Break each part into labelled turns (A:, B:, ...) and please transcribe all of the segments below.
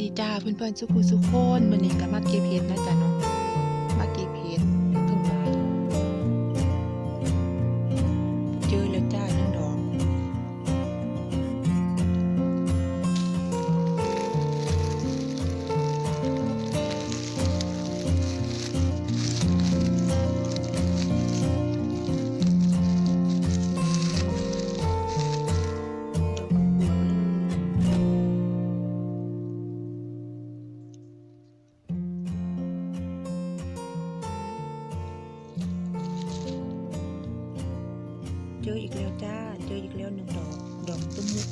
A: ดีจ้าเพื่อนๆสุขุสุขคนวันนี้ก็มาเก็บเห็ดนะจ๊ะเนาะ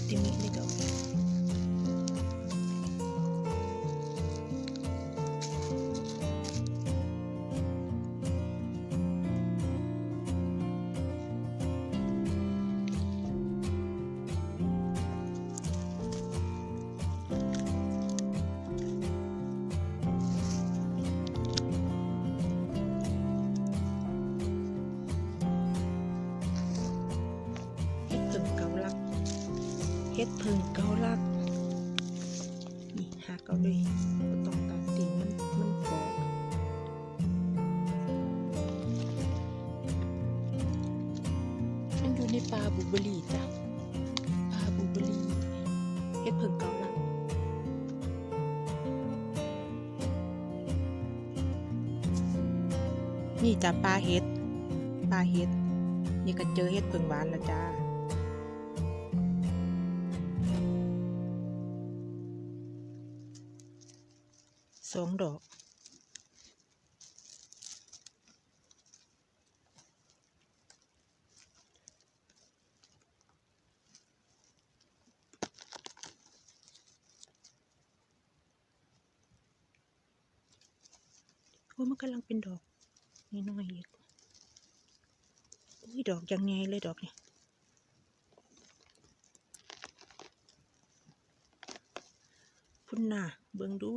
A: อกตุ้ม ดเพิ่งเกาลักนี่หักเอาเลยบ่ต้องตัดตีมันมันฟอกมันอยู่ในป่าบุบอรี่จ้ะป่าบุบอรี่เฮ็ดเพิ่งเกาลักนี่จ้ะปลาเห็ดปลาเห็ดนี่ก็เจอเห็ดเพิ่งหวานแล้วจ้า องดอก โอ้มันกำลังเป็นดอกนี่น้อยอีกอุ้ยดอกยังไงเลยดอกเนี่ยพุ่นน่ะเบิ่งดู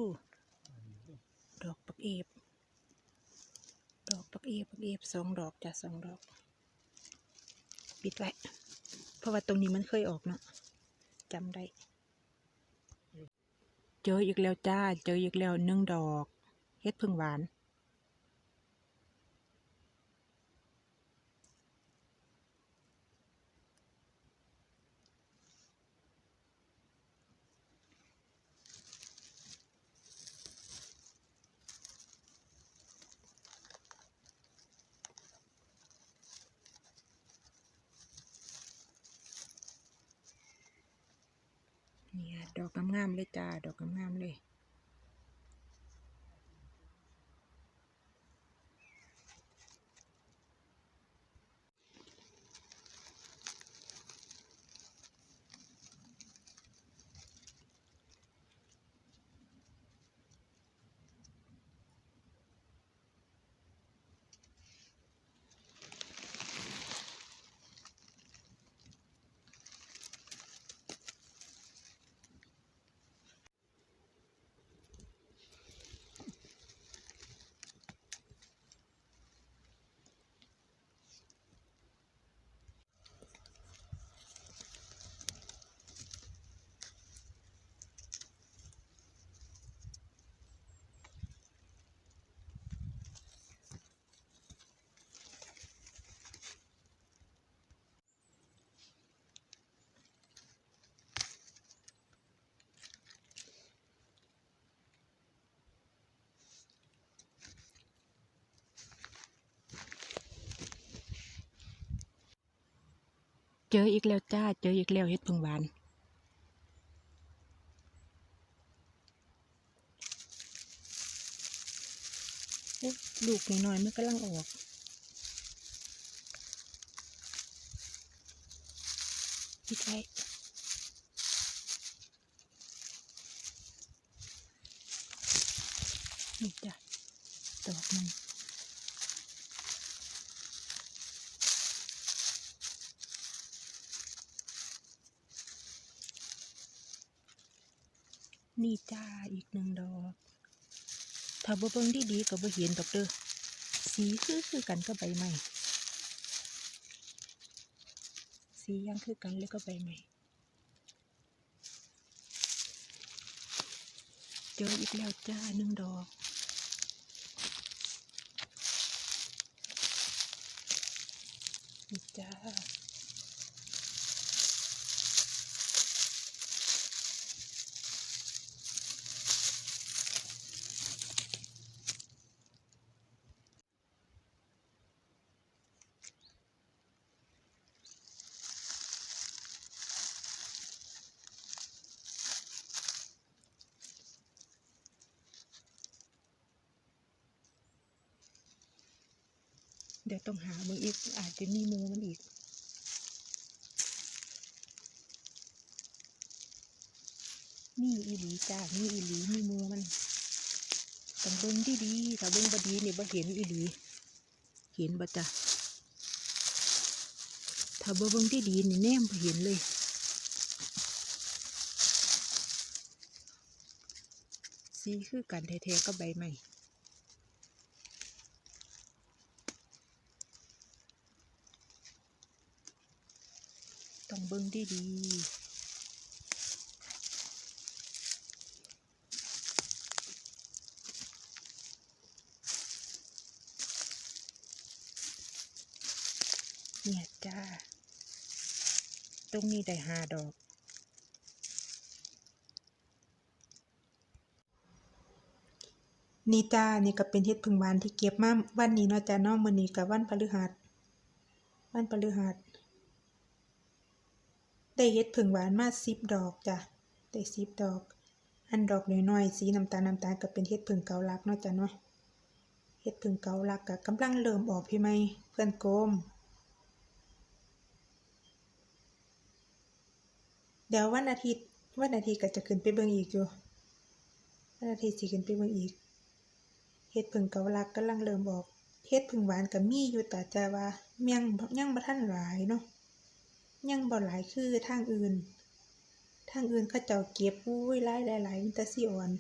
A: ดอกปักเอฟดอกปักเอฟปักเอฟสองดอกจ้ะสองดอก ปิดไว้ เพราะว่าตรงนี้มันเคยออกเนาะจำได้ เจออีกแล้วจ้า เจออีกแล้วหนึ่งดอก เฮ็ดพึ่งหวาน นี่ดอกงามๆเลยจ้า ดอกงามๆเลย จออีกแล้วจ้า เจออีกแล้วเฮ็ดพึ่งหวาน ลูกน้อยๆมันกำลังออกปิดไว้นี่จ้ะดอกมัน นี่จ้าอีกหนึ่งดอก ถ้าบ่เบิ่งดีๆก็บ่เห็นดอกเด้อสีคือคือกันก็ใบไม้สียังคือกันแล้วก็ใบไม้เจออีกแล้วจ้าหนึ่งดอกนี่จ้า เดี๋ยวต้องหามืออีก อาจจะมีมูมันอีกมีอีหลีจ้ามีอีหลีมีมูมันต้องเบิ้งดีดีๆถ้าเบิ้งบดีนี่บ่เห็นอีหลี เห็นบ่จ้ะถ้าบ่เบิ้งดีดีๆนี่แนมบ่เห็นเลยสีคือกันแท้ๆก็ใบใหม่ ต้อง เบิ่งดีดีๆเนี่ยจ้า ตรงนี้ได้หาดอก นี่จ้า นี่ก็เป็นเห็ดพึ่งหวานที่เก็บมาวันนี้เนาะจ้าเนาะมื้อนี้ก็วันพฤหัสวันพฤหัส ได้เฮ็ดผึ่งหวานมาสิบดอกจ้ะได้สิบดอก อันดอกน้อยๆสีน้ำตาลน้ำตาลก็เป็นเฮ็ดผึ่งเกาลักเนาะจ้ะเนาะเฮ็ดผึ่งเกาลักก็กำลังเริ่มออกพี่ไหมเพื่อนโกมเดี๋ยววันอาทิตย์วันอาทิตย์ก็จะขึ้นไปเบิ่งอีกอยู่วันอาทิตย์สิขึ้นไปเบิ่งอีกเฮ็ดผึ่งเกาลักกำลังเริ่มออกเฮ็ดผึ่งหวานก็มีอยู่แต่จะว่าเมียงยังบ่ทันหลายเนาะ ยังบ่หลายคือทางอื่น ทางอื่นเขาเจ้าเก็บอุ้ยหลายหลายหลายมีแต่สิอ่อน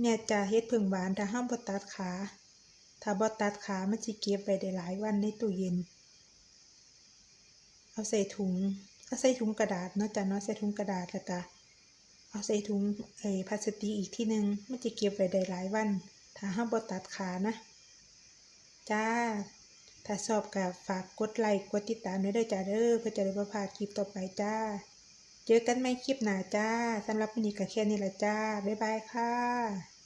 A: เนี่ยจะเฮ็ดผึ่งหวานถ้าห้ามบ่ตัดขา ถ้าบ่ตัดขามันสิเก็บไว้ได้หลายวันในตู้เย็น เอาใส่ถุงเอาใส่ถุงกระดาษเนาะจ้ะเนาะใส่ถุงกระดาษแล้วก็เอาใส่ถุงไอ้พลาสติกอีกที่หนึ่งมันจะเก็บไว้ได้หลายวัน ถ้าห้ามบ่ตัดขานะ จ้า ถ้าชอบก็ฝากกดไลค์กดติดตามด้วยเด้อจ้าเด้อเพื่อจะได้บ่พลาดคลิปต่อไปจ้า เจอกันใหม่คลิปหน้าจ้าสำหรับวันนี้ก็แค่นี้ละจ้า บ๊ายบายค่ะ